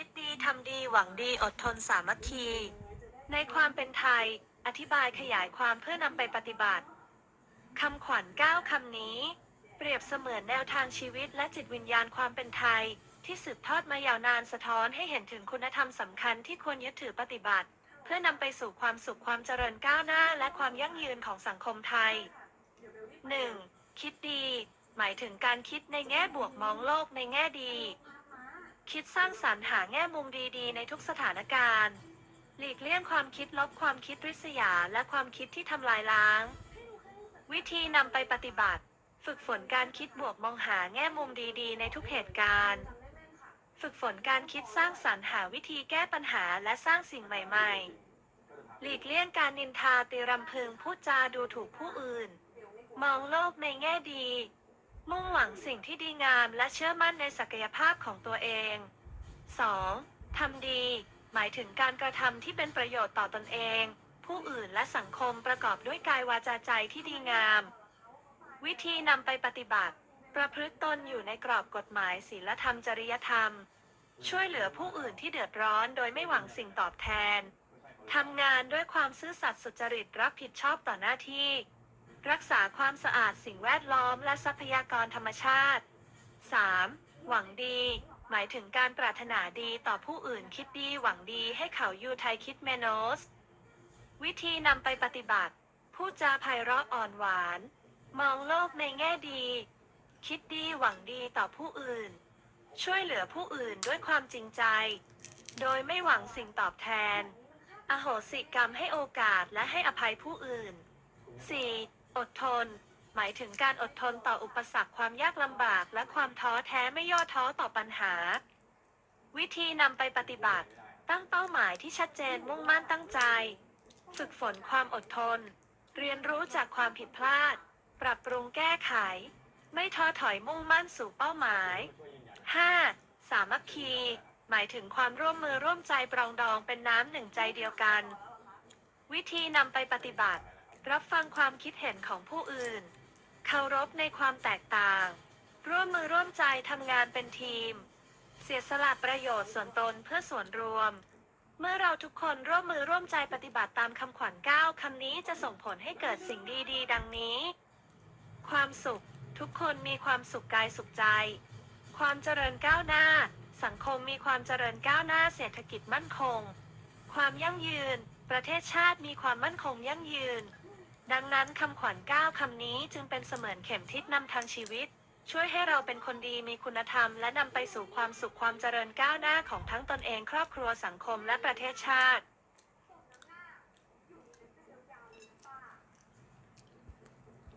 คิดดีทำดีหวังดีอดทนสามัคคี ในความเป็นไทย อธิบายขยายความเพื่อนำไปปฏิบัติคำขวัญเก้าคำนี้ เปรียบเสมือนแนวทางชีวิตและจิตวิญญาณความเป็นไทย ที่สืบทอดมายาวนานสะท้อนให้เห็นถึงคุณธรรมสำคัญที่ควรยึดถือปฏิบัติ เพื่อนำไปสู่ความสุขความเจริญก้าวหน้า และความยั่งยืนของสังคมไทย 1. คิดดี หมายถึงการคิดในแง่บวกมองโลกในแง่ดี คิดสร้างสรรค์หาแง่มุมดีๆ ในทุกสถานการณ์ หลีกเลี่ยงความคิดลบความคิดริษยา และความคิดที่ทำลายล้าง วิธีนำไปปฏิบัติ ฝึกฝนการคิดบวกมองหาแง่มุมดีๆ ในทุกเหตุการณ์ ฝึกฝนการคิดสร้างสรรค์หาวิธีแก้ปัญหาและสร้างสิ่งใหม่ ๆ หลีกเลี่ยงการนินทาตีรำพึงพูดจาดูถูกผู้อื่น มองโลกในแง่ดี มุ่งหวังสิ่งที่ดีงามและเชื่อมั่นในศักยภาพของตัวเอง 2. ทำดี หมายถึงการกระทำที่เป็นประโยชน์ต่อตนเอง ผู้อื่นและสังคมประกอบด้วยกายวาจาใจที่ดีงาม วิธีนำไปปฏิบัติ ประพฤติตนอยู่ในกรอบกฎหมายศีลธรรมจริยธรรม ช่วยเหลือผู้อื่นที่เดือดร้อนโดยไม่หวังสิ่งตอบแทนทำงานด้วยความซื่อสัตย์สุจริตรับผิดชอบต่อหน้าที่ รักษาความสะอาดสิ่งแวดล้อมและทรัพยากรธรรมชาติ 3. หวังดี หมายถึงการปรารถนาดีต่อผู้อื่นคิดดีหวังดีให้เขายูไทยคิดเมโนส วิธีนำไปปฏิบัติ พูดจาไพเราะอ่อนหวาน มองโลกในแง่ดี คิดดีหวังดีต่อผู้อื่น ช่วยเหลือผู้อื่นด้วยความจริงใจ โดยไม่หวังสิ่งตอบแทน อโหสิกรรมให้โอกาสและให้อภัยผู้อื่น 4. อดทน หมายถึงการอดทนต่ออุปสรรคความยากลำบาก และความท้อแท้ไม่ย่อท้อต่อปัญหา วิธีนำไปปฏิบัติ ตั้งเป้าหมายที่ชัดเจนมุ่งมั่นตั้งใจ ฝึกฝนความอดทน เรียนรู้จากความผิดพลาด ปรับปรุงแก้ไข ไม่ท้อถอยมุ่งมั่นสู่เป้าหมาย 5. สามัคคีหมายถึงความร่วมมือร่วมใจปรองดองเป็นน้ำหนึ่งใจเดียวกัน วิธีนำไปปฏิบัติ รับฟังความคิดเห็นของผู้อื่น เคารพในความแตกต่าง ร่วมมือร่วมใจทำงานเป็นทีม เสียสละประโยชน์ส่วนตนเพื่อส่วนรวม เมื่อเราทุกคนร่วมมือร่วมใจปฏิบัติตามคำขวัญเก้าคำนี้จะส่งผลให้เกิดสิ่งดีๆ ดังนี้ ความสุข ทุกคนมีความสุขกายสุขใจ ความเจริญก้าวหน้า สังคมมีความเจริญก้าวหน้าเศรษฐกิจมั่นคง ความยั่งยืน ประเทศชาติมีความมั่นคงยั่งยืน ดังนั้นคำขวัญเก้าคำนี้จึงเป็นเสมือนเข็มทิศนำทางชีวิต ช่วยให้เราเป็นคนดีมีคุณธรรม และนำไปสู่ความสุขความเจริญก้าวหน้าของทั้งตนเองครอบครัวสังคมและประเทศชาติ